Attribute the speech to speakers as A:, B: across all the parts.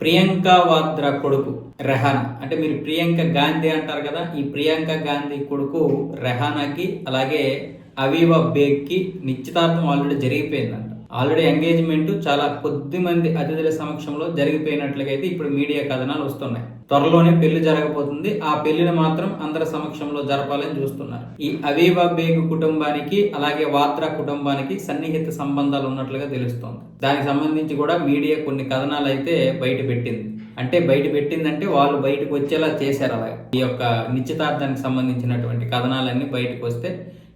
A: ప్రియాంక వాద్రా కొడుకు రెహానా. అంటే మీరు ప్రియాంక గాంధీ అంటారు కదా ఈ ప్రియాంక గాంధీ కొడుకు రెహానాకి అలాగే అవీవా బేగ్కి నిశ్చితార్థం ఆల్రెడీ జరిగిపోయిందంట. ఆల్రెడీ ఎంగేజ్మెంట్ చాలా కొద్ది మంది అతిథుల సమక్షంలో జరిగిపోయినట్లుగా అయితే ఇప్పుడు మీడియా కథనాలు వస్తున్నాయి. త్వరలోనే పెళ్ళి జరగబోతుంది. ఆ పెళ్ళిని మాత్రం అందరి సమక్షంలో జరపాలని చూస్తున్నారు. ఈ అవీవా బేగ్ కుటుంబానికి అలాగే వాత్రా కుటుంబానికి సన్నిహిత సంబంధాలు ఉన్నట్లుగా తెలుస్తోంది. దానికి సంబంధించి కూడా మీడియా కొన్ని కథనాలు అయితే బయట పెట్టింది అంటే బయట పెట్టిందంటే వాళ్ళు బయటకు వచ్చేలా చేశారు అలా ఈ యొక్క నిశ్చితార్థానికి సంబంధించినటువంటి కథనాలన్నీ బయటకు వస్తే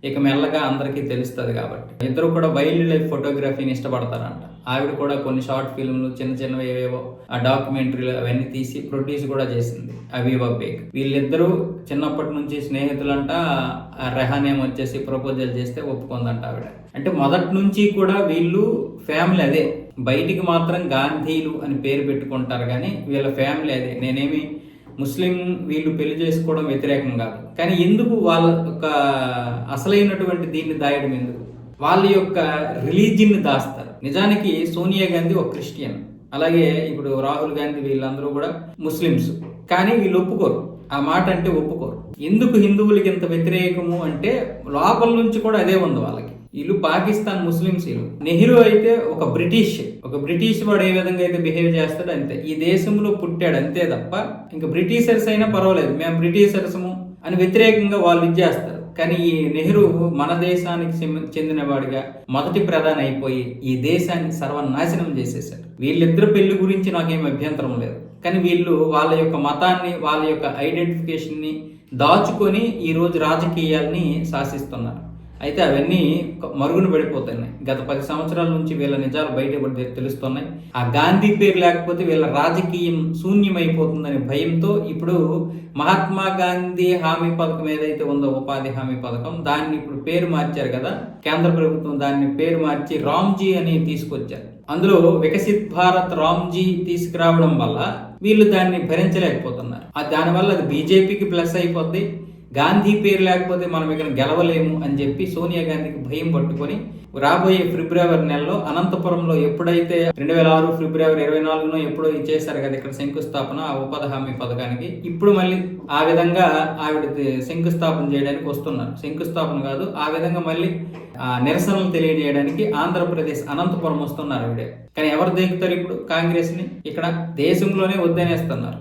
A: ఇక మెల్లగా అందరికీ తెలుస్తుంది కాబట్టి. ఇద్దరు కూడా వైల్డ్ లైఫ్ ఫోటోగ్రఫీని ఇష్టపడతారంట. ఆవిడ కూడా కొన్ని షార్ట్ ఫిల్మ్లు చిన్న చిన్నవి ఏవేవో ఆ డాక్యుమెంటరీలు అవన్నీ తీసి ప్రొడ్యూస్ కూడా చేసింది అవీవా బేగ్. వీళ్ళిద్దరూ చిన్నప్పటి నుంచి స్నేహితులంట రెహానేమ్ రెహాన్ వచ్చేసి ప్రపోజల్ చేస్తే ఒప్పుకుందంట ఆవిడ. అంటే మొదటి నుంచి కూడా వీళ్ళు ఫ్యామిలీ అదే. బయటికి మాత్రం గాంధీలు అని పేరు పెట్టుకుంటారు కానీ వీళ్ళ ఫ్యామిలీ అదే. నేనేమి ముస్లిం వీళ్ళు పెళ్ళి చేసుకోవడం వ్యతిరేకం కాదు. కానీ ఎందుకు వాళ్ళ యొక్క అసలైనటువంటి దీన్ని దాయడం ఎందుకు? వాళ్ళ యొక్క రిలీజియన్ని దాస్తారు. నిజానికి సోనియా గాంధీ ఒక క్రిస్టియన్. అలాగే ఇప్పుడు రాహుల్ గాంధీ వీళ్ళందరూ కూడా ముస్లిమ్స్. కానీ వీళ్ళు ఒప్పుకోరు. ఆ మాట అంటే ఒప్పుకోరు. ఎందుకు హిందువులకి ఇంత వ్యతిరేకము అంటే లోపల నుంచి కూడా అదే ఉంది వాళ్ళకి. వీళ్ళు పాకిస్తాన్ ముస్లిమ్స్ వీళ్ళు నెహ్రూ అయితే ఒక బ్రిటిష్ ఒక బ్రిటిష్ వాడు ఏ విధంగా అయితే బిహేవ్ చేస్తాడు అంతే. ఈ దేశంలో పుట్టాడు అంతే తప్ప ఇంకా బ్రిటిషర్స్ అయినా పర్వాలేదు. మేము బ్రిటిషర్సము అని వ్యతిరేకంగా వాళ్ళు ఇది చేస్తారు. కానీ ఈ నెహ్రూ మన దేశానికి చెందిన- చెందినవాడిగా మొదటి ప్రధాని అయిపోయి ఈ దేశాన్ని సర్వనాశనం చేసేసాడు వీళ్ళిద్దరు పెళ్ళి గురించి నాకేం అభ్యంతరం లేదు. కానీ వీళ్ళు వాళ్ళ యొక్క మతాన్ని వాళ్ళ యొక్క ఐడెంటిఫికేషన్ని దాచుకొని ఈరోజు రాజకీయాల్ని శాసిస్తున్నారు. అయితే అవన్నీ మరుగున పడిపోతున్నాయి. గత పది సంవత్సరాల నుంచి వీళ్ళ నిజాలు బయట తెలుస్తున్నాయి. ఆ గాంధీ పేరు లేకపోతే వీళ్ళ రాజకీయం శూన్యమైపోతుందనే భయంతో ఇప్పుడు మహాత్మా గాంధీ హామీ పథకం ఏదైతే ఉందో ఉపాధి హామీ పథకం దాన్ని ఇప్పుడు పేరు మార్చారు కదా. కేంద్ర ప్రభుత్వం దాన్ని పేరు మార్చి రామ్జీ అని తీసుకొచ్చారు. అందులో వికసిత్ భారత్ రామ్జీ తీసుకురావడం వల్ల వీళ్ళు దాన్ని భరించలేకపోతున్నారు. దానివల్ల అది బీజేపీకి ప్లస్ అయిపోద్ది. గాంధీ పేరు లేకపోతే మనం ఇక్కడ గెలవలేము అని చెప్పి సోనియా గాంధీకి భయం పట్టుకొని రాబోయే ఫిబ్రవరి నెలలో అనంతపురంలో ఎప్పుడైతే రెండు వేల ఆరు ఫిబ్రవరి ఇరవై నాలుగునో ఎప్పుడో ఇచ్చేసారు కదా ఇక్కడ శంకుస్థాపన ఆ ఉపాధి హామీ పథకానికి ఇప్పుడు మళ్ళీ ఆ విధంగా ఆవిడ శంకుస్థాపన చేయడానికి వస్తున్నారు. శంకుస్థాపన కాదు ఆ విధంగా మళ్ళీ ఆ నిరసనలు తెలియజేయడానికి ఆంధ్రప్రదేశ్ అనంతపురం వస్తున్నారు ఆవిడే కానీ ఎవరు దేగుతారు ఇప్పుడు కాంగ్రెస్ని ఇక్కడ దేశంలోనే వద్దనేస్తున్నారు.